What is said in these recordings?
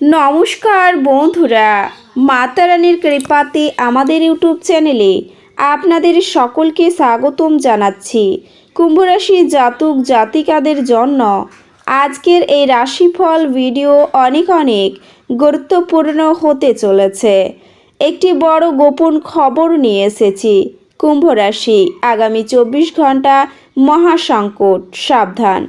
নমস্কার বন্ধুরা, মাতা রানীর কৃপাতে আমাদের ইউটিউব চ্যানেলে আপনাদের সকলকে স্বাগতম জানাচ্ছি। কুম্ভরাশি জাতক জাতিকাদের জন্য আজকের এই রাশিফল ভিডিও অনেক অনেক গুরুত্বপূর্ণ হতে চলেছে। একটি বড় গোপন খবর নিয়ে এসেছি। কুম্ভ রাশি আগামী চব্বিশ ঘণ্টা মহাসংকট, সাবধান।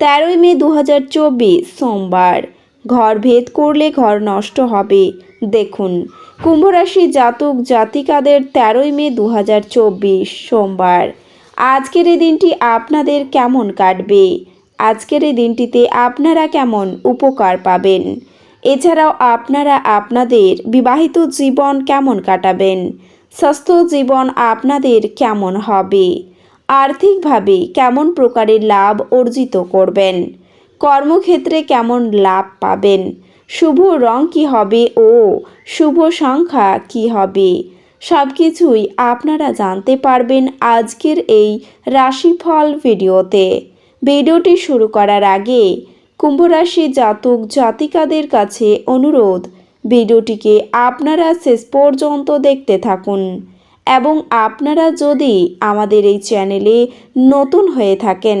তেরোই মে দু হাজার চব্বিশ, সোমবার। ঘর ভেদ করলে ঘর নষ্ট হবে। দেখুন, কুম্ভরাশি জাতক জাতিকাদের তেরোই মে দু হাজার চব্বিশ, সোমবার। আজকের এই দিনটি আপনাদের কেমন কাটবে? আজকের এই দিনটিতে আপনারা কেমন উপকার পাবেন? এছাড়াও আপনারা আপনাদের বিবাহিত জীবন কেমন কাটাবেন? স্বাস্থ্য জীবন আপনাদের কেমন হবে? আর্থিকভাবে কেমন প্রকারের লাভ অর্জিত করবেন? কর্মক্ষেত্রে কেমন লাভ পাবেন? শুভ রং কি হবে? ও, শুভ সংখ্যা কি হবে? সব কিছুই আপনারা জানতে পারবেন আজকের এই রাশিফল ভিডিওতে। ভিডিওটি শুরু করার আগে কুম্ভরাশি জাতক জাতিকাদের কাছে অনুরোধ, ভিডিওটিকে আপনারা শেষ পর্যন্ত দেখতে থাকুন। এবং আপনারা যদি আমাদের এই চ্যানেলে নতুন হয়ে থাকেন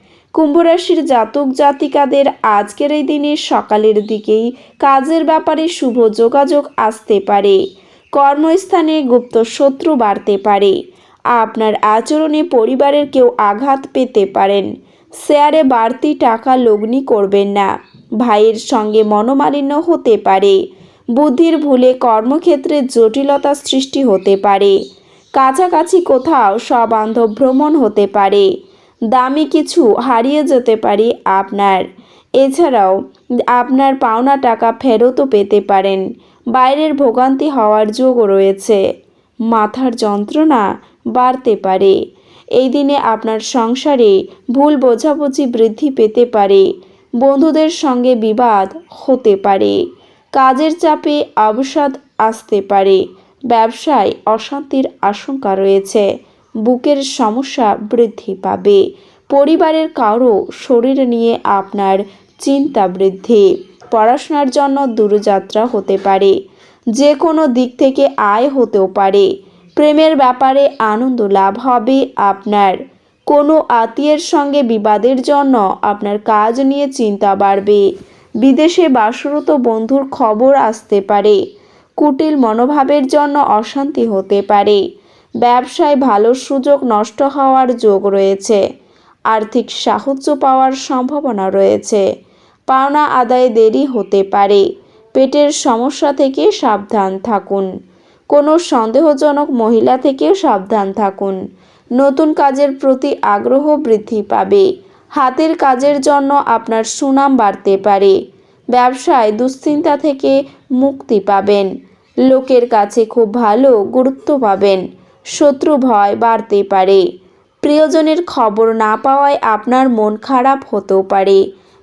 কুম্ভরাশির জাতক জাতিকাদের আজকের এই দিনে সকালের দিকেই কাজের ব্যাপারে শুভ যোগাযোগ আসতে পারে। কর্মস্থানে গুপ্ত শত্রু বাড়তে পারে। আপনার আচরণে পরিবারের কেউ আঘাত পেতে পারেন। শেয়ারে বাড়তি টাকা লগ্নি করবেন না। ভাইয়ের সঙ্গে মনোমালিন্য হতে পারে। বুদ্ধির ভুলে কর্মক্ষেত্রে জটিলতা সৃষ্টি হতে পারে। কাছাকাছি কোথাও সবান্ধব ভ্রমণ হতে পারে। দামি কিছু হারিয়ে যেতে পারে আপনার। এছাড়াও, আপনার পাওনা টাকা ফেরতও পেতে পারেন। বাইরের ভোগান্তি হওয়ার যোগ রয়েছে। মাথার যন্ত্রণা বাড়তে পারে। এই দিনে আপনার সংসারে ভুল বোঝাবুঝি বৃদ্ধি পেতে পারে। বন্ধুদের সঙ্গে বিবাদ হতে পারে। কাজের চাপে অবসাদ আসতে পারে। ব্যবসায় অশান্তির আশঙ্কা রয়েছে। বুকের সমস্যা বৃদ্ধি পাবে। পরিবারের কারও শরীর নিয়ে আপনার চিন্তা বৃদ্ধি। পড়াশোনার জন্য দূরযাত্রা হতে পারে। যে কোনো দিক থেকে আয় হতেও পারে। প্রেমের ব্যাপারে আনন্দ লাভ হবে আপনার। কোনো আত্মীয়ের সঙ্গে বিবাদের জন্য আপনার কাজ নিয়ে চিন্তা বাড়বে। বিদেশে বাসরত বন্ধুর খবর আসতে পারে। কুটিল মনোভাবের জন্য অশান্তি হতে পারে। ব্যবসায় ভালো সুযোগ নষ্ট হওয়ার যোগ রয়েছে। আর্থিক সাহায্য পাওয়ার সম্ভাবনা রয়েছে। পাওনা আদায়ে দেরি হতে পারে। পেটের সমস্যা থেকে সাবধান থাকুন। কোনো সন্দেহজনক মহিলা থেকেও সাবধান থাকুন। নতুন কাজের প্রতি আগ্রহ বৃদ্ধি পাবে। হাতের কাজের জন্য আপনার সুনাম বাড়তে পারে। ব্যবসায় দুশ্চিন্তা থেকে মুক্তি পাবেন। লোকের কাছে খুব ভালো গুরুত্ব পাবেন। শত্রু ভয় বাড়তে পারে। প্রিয়জনের খবর না পাওয়ায় আপনার মন খারাপ হতেও পারে।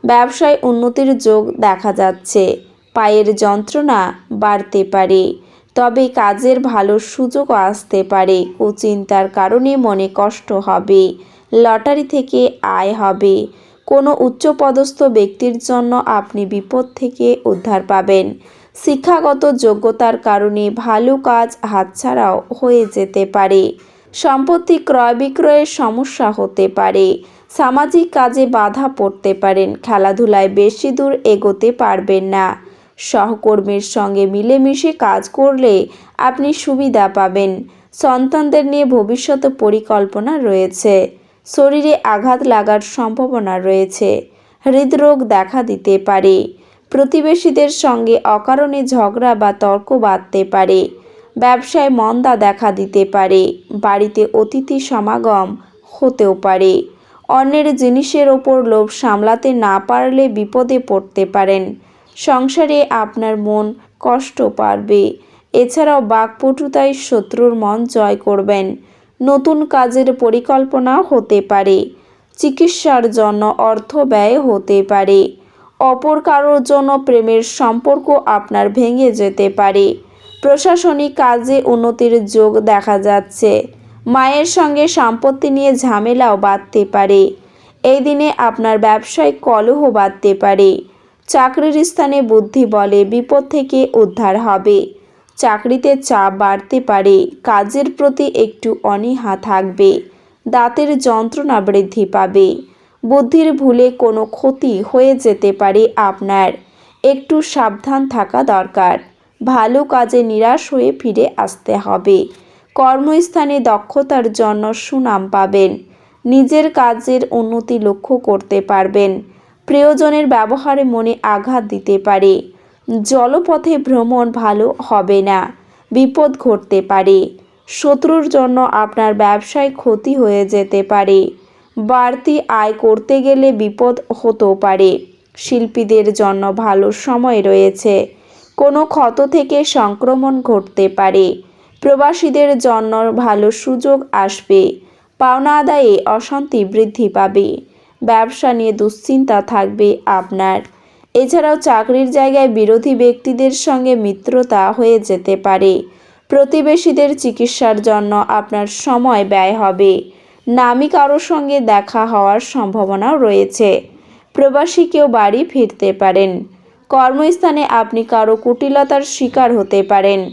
ব্যবসায় উন্নতির যোগ দেখা যাচ্ছে। পায়ের যন্ত্রণা বাড়তে পারে। তবে কাজের ভালো সুযোগও আসতে পারে। কুচিন্তার কারণে মনে কষ্ট হবে। লটারি থেকে আয় হবে। কোনো উচ্চপদস্থ ব্যক্তির জন্য আপনি বিপদ থেকে উদ্ধার পাবেন। শিক্ষাগত যোগ্যতার কারণে ভালো কাজ হাতছাড়াও হয়ে যেতে পারে। সম্পত্তি ক্রয় বিক্রয়ের সমস্যা হতে পারে। সামাজিক কাজে বাধা পড়তে পারেন, খেলাধুলায় বেশি দূর এগোতে পারবেন না। সহকর্মীর সঙ্গে মিলেমিশে কাজ করলে আপনি সুবিধা পাবেন। সন্তানদের নিয়ে ভবিষ্যৎ পরিকল্পনা রয়েছে। শরীরে আঘাত লাগার সম্ভাবনা রয়েছে। হৃদরোগ দেখা দিতে পারে। প্রতিবেশীদের সঙ্গে অকারণে ঝগড়া বা তর্ক বাঁধতে পারে। ব্যবসায় মন্দা দেখা দিতে পারে। বাড়িতে অতিথি সমাগম হতেও পারে। অন্যের জিনিসের ওপর লোভ সামলাতে না পারলে বিপদে পড়তে পারেন। সংসারে আপনার মন কষ্ট পারবে। এছাড়াও বাকপটুতায় শত্রুর মন জয় করবেন। নতুন কাজের পরিকল্পনা হতে পারে। চিকিৎসার জন্য অর্থ ব্যয় হতে পারে। অপর কারোর জন্য প্রেমের সম্পর্ক আপনার ভেঙে যেতে পারে। প্রশাসনিক কাজে উন্নতির যোগ দেখা যাচ্ছে। মায়ের সঙ্গে সম্পত্তি নিয়ে ঝামেলাও বাঁধতে পারে। এই দিনে আপনার ব্যবসায় কলহ বাঁধতে পারে। চাকরির স্থানে বুদ্ধি বলে বিপদ থেকে উদ্ধার হবে। চাকরিতে চাপ বাড়তে পারে। কাজের প্রতি একটু অনীহা থাকবে। দাঁতের যন্ত্রণা বৃদ্ধি পাবে। বুদ্ধির ভুলে কোনো ক্ষতি হয়ে যেতে পারে আপনার। একটু সাবধান থাকা দরকার। ভালো কাজে নিরাশ হয়ে ফিরে আসতে হবে। কর্মস্থানে দক্ষতার জন্য সুনাম পাবেন। নিজের কাজের উন্নতি লক্ষ্য করতে পারবেন। প্রয়োজনের ব্যবহারে মনে আঘাত দিতে পারে। জলপথে ভ্রমণ ভালো হবে না। বিপদ ঘটতে পারে। শত্রুর জন্য আপনার ব্যবসায় ক্ষতি হয়ে যেতে পারে। বাড়তি আয় করতে গেলে বিপদ হতেও পারে। শিল্পীদের জন্য ভালো সময় রয়েছে। কোনো ক্ষত থেকে সংক্রমণ ঘটতে পারে। প্রবাসীদের জন্য ভালো সুযোগ আসবে। পাওনা আদায়ে অশান্তি বৃদ্ধি পাবে। ব্যবসা নিয়ে দুশ্চিন্তা থাকবে আপনার। এছাড়াও চাকরির জায়গায় বিরোধী ব্যক্তিদের সঙ্গে মিত্রতা হয়ে যেতে পারে। প্রতিবেশীদের চিকিৎসার জন্য আপনার সময় ব্যয় হবে। নামি কারোর সঙ্গে দেখা হওয়ার সম্ভাবনাও রয়েছে। প্রবাসী কেউ বাড়ি ফিরতে পারেন। কর্মস্থানে আপনি কারও কুটিলতার শিকার হতে পারেন।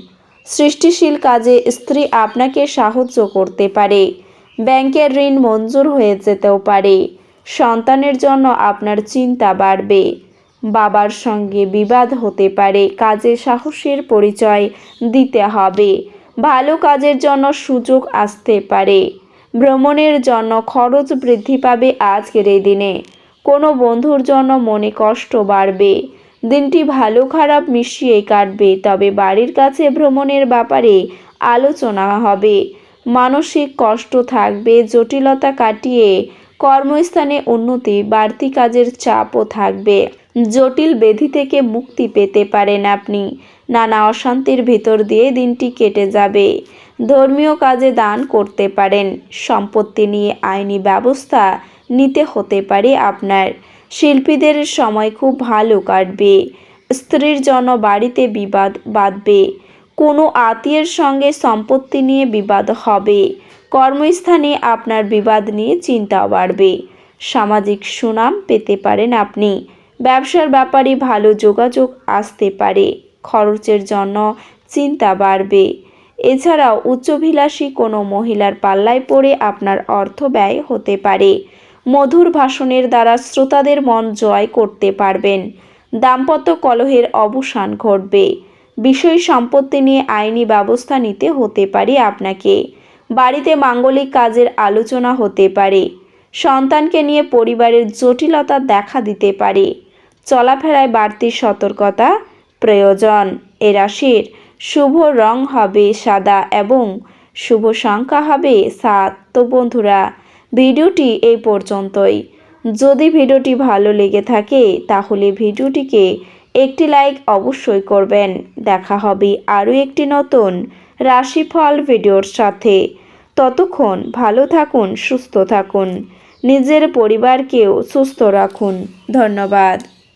সৃষ্টিশীল কাজে স্ত্রী আপনাকে সাহায্য করতে পারে। ব্যাংকের ঋণ মঞ্জুর হয়ে যেতেও পারে। সন্তানের জন্য আপনার চিন্তা বাড়বে। বাবার সঙ্গে বিবাদ হতে পারে। কাজে সাহসের পরিচয় দিতে হবে। ভালো কাজের জন্য সুযোগ আসতে পারে। ভ্রমণের জন্য খরচ বৃদ্ধি পাবে আজকের এই দিনে। কোনো বন্ধুর জন্য মনে কষ্ট বাড়বে। দিনটি ভালো খারাপ মিশিয়ে কাটবে, তবে বাড়ির কাছে ভ্রমণের ব্যাপারে আলোচনা হবে। মানসিক কষ্ট থাকবে, জটিলতা কাটিয়ে কর্মস্থানে উন্নতি, বাড়তি কাজের চাপও থাকবে। জটিল বেধি থেকে মুক্তি পেতে পারেন আপনি। নানা অশান্তির ভিতর দিয়ে দিনটি কেটে যাবে। ধর্মীয় কাজে দান করতে পারেন। সম্পত্তি নিয়ে আইনি ব্যবস্থা নিতে হতে পারে আপনার। শিল্পীদের সময় খুব ভালো কাটবে। স্ত্রীর জন্য বাড়িতে বিবাদ বাঁধবে। কোনো আত্মীয়ের সঙ্গে সম্পত্তি নিয়ে বিবাদ হবে। কর্মস্থানে আপনার বিবাদ নিয়ে চিন্তা বাড়বে। সামাজিক সুনাম পেতে পারেন আপনি। ব্যবসার ব্যাপারে ভালো যোগাযোগ আসতে পারে। খরচের জন্য চিন্তা বাড়বে। এছাড়াও উচ্চভিলাষী কোনো মহিলার পাল্লায় পড়ে আপনার অর্থ ব্যয় হতে পারে। মধুর ভাষণের দ্বারা শ্রোতাদের মন জয় করতে পারবেন। দাম্পত্য কলহের অবসান ঘটবে। বিষয় সম্পত্তি নিয়ে আইনি ব্যবস্থা নিতে হতে পারে আপনাকে। বাড়িতে মাঙ্গলিক কাজের আলোচনা হতে পারে। সন্তানকে নিয়ে পরিবারের জটিলতা দেখা দিতে পারে। চলাফেরায় বাড়তি সতর্কতা প্রয়োজন। এ রাশির শুভ রং হবে সাদা এবং শুভ সংখ্যা হবে সাত। তো বন্ধুরা, ভিডিওটি এই পর্যন্তই। যদি ভিডিওটি ভালো লেগে থাকে, তাহলে ভিডিওটিকে একটি লাইক অবশ্যই করবেন। দেখা হবে আরও একটি নতুন রাশিফল ভিডিওর সাথে। ততক্ষণ ভালো থাকুন, সুস্থ থাকুন। নিজের পরিবারকেও সুস্থ রাখুন। ধন্যবাদ।